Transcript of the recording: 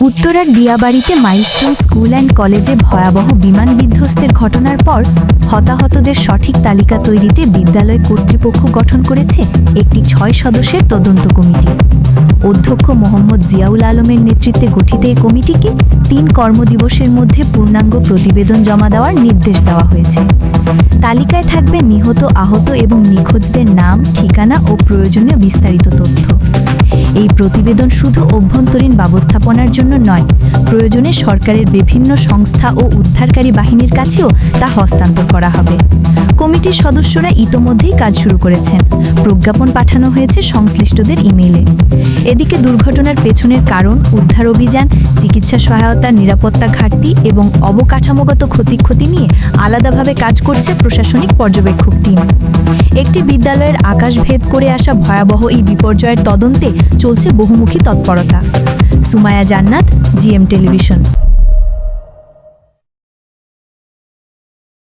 উত্তরার দিয়াবাড়িতে milestone school and কলেজে ভয়াবহ বিমান বিধ্বস্তের ঘটনার পর হতাহতদের সঠিক তালিকা তৈরিতে বিদ্যালয় কর্তৃপক্ষ গঠন করেছে একটি ছয় সদস্যের তদন্ত কমিটি। অধ্যক্ষ মোহাম্মদ জিয়াউল আলমের নেতৃত্বে গঠিত এই কমিটিকে তিন কর্মদিবসের মধ্যে পূর্ণাঙ্গ প্রতিবেদন জমা দেওয়ার নির্দেশ দেওয়া হয়েছে। তালিকায় থাকবে নিহত আহত এবং নিখোঁজদের নাম, ঠিকানা ও প্রয়োজনীয় বিস্তারিত তথ্য। এই প্রতিবেদন শুধু অভ্যন্তরীণ ব্যবস্থাপনার জন্য নয় প্রয়োজনে সরকারের বিভিন্ন সংস্থা ও উদ্ধারকারী বাহিনীর কাছেও তা হস্তান্তর করা হবে। কমিটির সদস্যরা ইতোমধ্যেই কাজ শুরু করেছেন। প্রজ্ঞাপন পাঠানো হয়েছে সংশ্লিষ্টদের ইমেইলে। এদিকে দুর্ঘটনার পেছনের কারণ, উদ্ধার অভিযান, চিকিৎসা সহায়তা, নিরাপত্তা ঘাটতি এবং অবকাঠামোগত ক্ষতিক্ষতি নিয়ে আলাদাভাবে কাজ করছে প্রশাসনিক পর্যবেক্ষক টিম। একটি বিদ্যালয়ের আকাশ ভেদ করে আসা ভয়াবহ এই বিপর্যয়ের তদন্তে চলছে বহুমুখী তৎপরতা। সুমায়া জান্নাত জিএম টেলিভিশন।